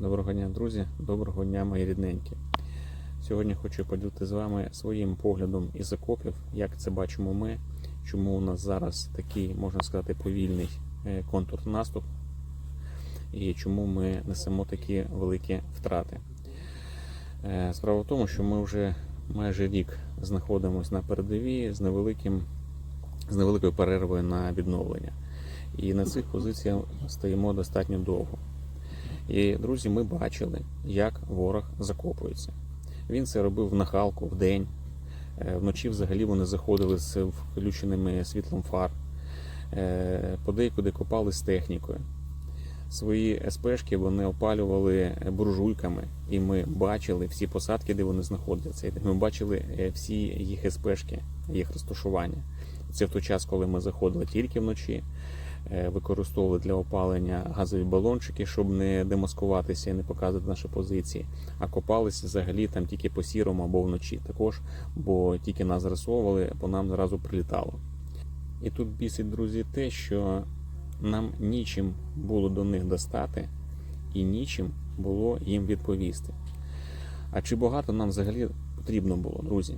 Доброго дня, друзі, доброго дня, мої рідненькі. Сьогодні хочу поділити з вами своїм поглядом із окопів, як це бачимо ми, чому у нас зараз такий, можна сказати, повільний е, контрнаступ і чому ми несемо такі великі втрати. Е, Справа в тому, що ми вже майже рік знаходимося на передовій з невеликим, з невеликою перервою на відновлення. І на цих позиціях стоїмо достатньо довго. І, друзі, ми бачили, як ворог закопується. Він це робив в нахалку в день. Е, Вночі взагалі вони заходили з включеними світлом фар, Е, подейкуди копали з технікою. Свої СПшки вони опалювали буржуйками, і ми бачили всі посадки, де вони знаходяться. Ми бачили е, всі їх СПшки, їх розташування. Це в той час, коли ми заходили тільки вночі, е, використовували для опалення газові балончики, щоб не демаскуватися і не показувати наші позиції. А копалися взагалі там тільки по сірому або вночі також, бо тільки нас зрисовували, по нам зразу прилітало. І тут бісить, друзі, те, що нам нічим було до них достати і нічим було їм відповісти. А чи багато нам взагалі потрібно було, друзі?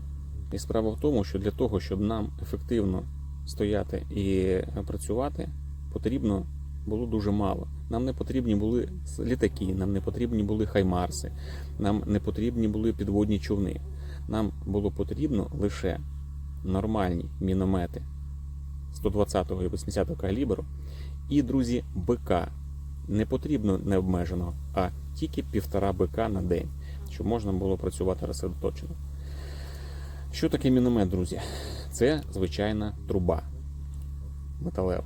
І справа в тому, що для того, щоб нам ефективно стояти і працювати, потрібно було дуже мало. Нам не потрібні були літаки, нам не потрібні були хаймарси, нам не потрібні були підводні човни. Нам було потрібно лише нормальні міномети 120-го і 80-го калібру і, друзі, БК. Не потрібно необмеженого, а тільки півтора БК на день, щоб можна було працювати розсередоточено. Що таке міномет, друзі? Це звичайна труба металева,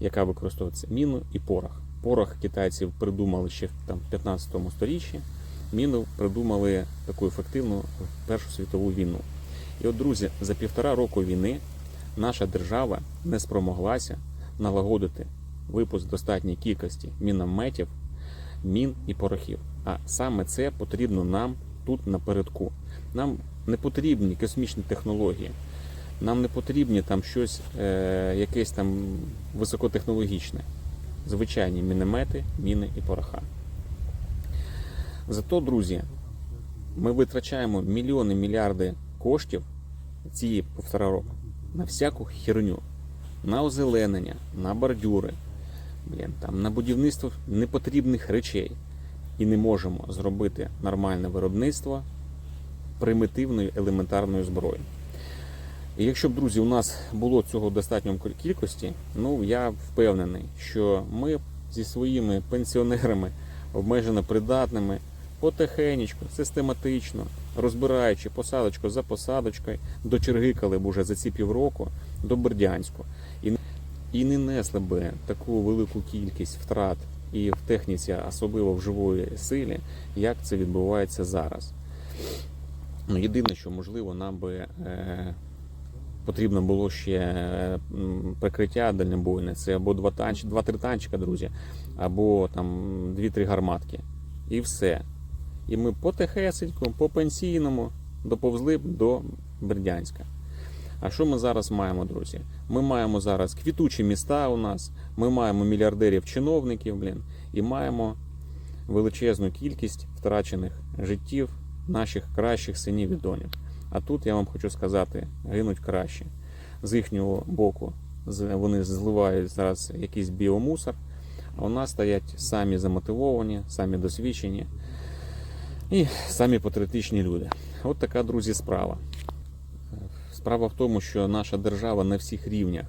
яка використовується міну і порох. Порох китайців придумали ще в 15 сторіччі, міну придумали таку ефективну в Першу світову війну. І от, друзі, за півтора року війни наша держава не спромоглася налагодити випуск достатньої кількості мінометів, мін і порохів. А саме це потрібно нам тут напередку. Нам не потрібні космічні технології, нам не потрібні там щось, е, якесь там високотехнологічне. Звичайні міномети, міни і пороха. Зато, друзі, ми витрачаємо мільйони мільярди коштів ці півтора року на всяку херню, на озеленення, на бордюри, блін, там, на будівництво непотрібних речей. І не можемо зробити нормальне виробництво примітивної елементарної зброї. І якщо б, друзі, у нас було цього достатньо кількості, ну я впевнений, що ми зі своїми пенсіонерами, обмежено придатними, потихенечку, систематично, розбираючи посадочку за посадочкою, дочергикали б уже за ці півроку до Бердянську. І, і не несли би таку велику кількість втрат і в техніці, особливо в живої силі, як це відбувається зараз. Ну, єдине, що можливо, нам би е, потрібно було ще прикриття дальнобойне. Це або два танч, два-три танчика, друзі, або там дві-три гарматки. І все. І ми потихесеньку, по пенсійному доповзли до Бердянська. А що ми зараз маємо, друзі? Ми маємо зараз квітучі міста у нас, ми маємо мільярдерів чиновників, блін, і маємо величезну кількість втрачених життів наших кращих синів і донів. А тут я вам хочу сказати, гинуть краще. З їхнього боку вони зливають зараз якийсь біомусор, а у нас стоять самі замотивовані, самі досвідчені і самі патріотичні люди. От така, друзі, справа. Справа в тому, що наша держава на всіх рівнях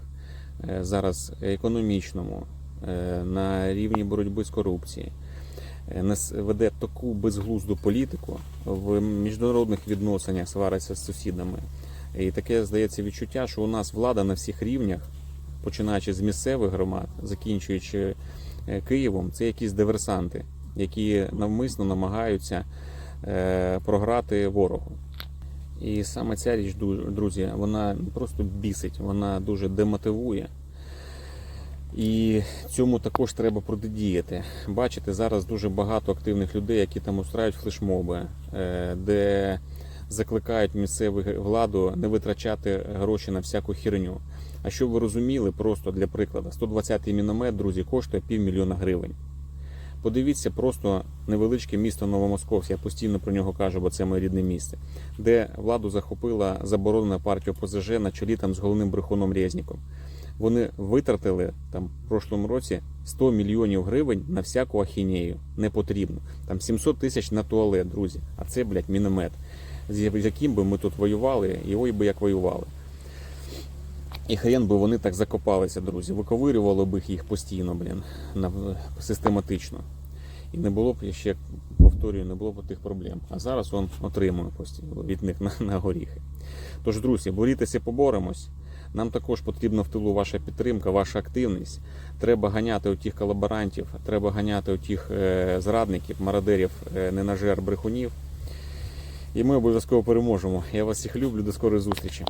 е, зараз економічному, е, на рівні боротьби з корупцією, веде таку безглузду політику в міжнародних відносинах свариться з сусідами. І таке здається відчуття, що у нас влада на всіх рівнях, починаючи з місцевих громад, закінчуючи е, Києвом, це якісь диверсанти, які навмисно намагаються е, програти ворогу. І саме ця річ, друзі, вона не просто бісить, вона дуже демотивує. І цьому також треба протидіяти. Бачите, зараз дуже багато активних людей, які там устраюють флешмоби, е, де закликають місцеву владу не витрачати гроші на всяку херню. А щоб ви розуміли, просто для прикладу, 120-й міномет, друзі, коштує півмільйона гривень. Подивіться просто невеличке місто Новомосковськ, я постійно про нього кажу, бо це моє рідне місце, де владу захопила заборонена партія ОПЗЖ на чолі там з головним брехуном Резніком. Вони витратили там в прошлому році 100 мільйонів гривень на всяку ахінею. Не потрібно. Там 700 тисяч на туалет, друзі. А це, блядь, міномет. З яким би ми тут воювали, і ой би як воювали. І хрен би вони так закопалися, друзі. Виковирювали б їх постійно, блін, систематично. І не було б, я ще повторюю, не було б тих проблем. А зараз он отримує постійно від них на, на горіхи. Тож, друзі, борітеся, поборемось. Нам також потрібна в тилу ваша підтримка, ваша активність. Треба ганяти отих колаборантів, треба ганяти отих е, зрадників, мародерів, е, ненажер, брехунів. І ми обов'язково переможемо. Я вас всіх люблю. До скорої зустрічі.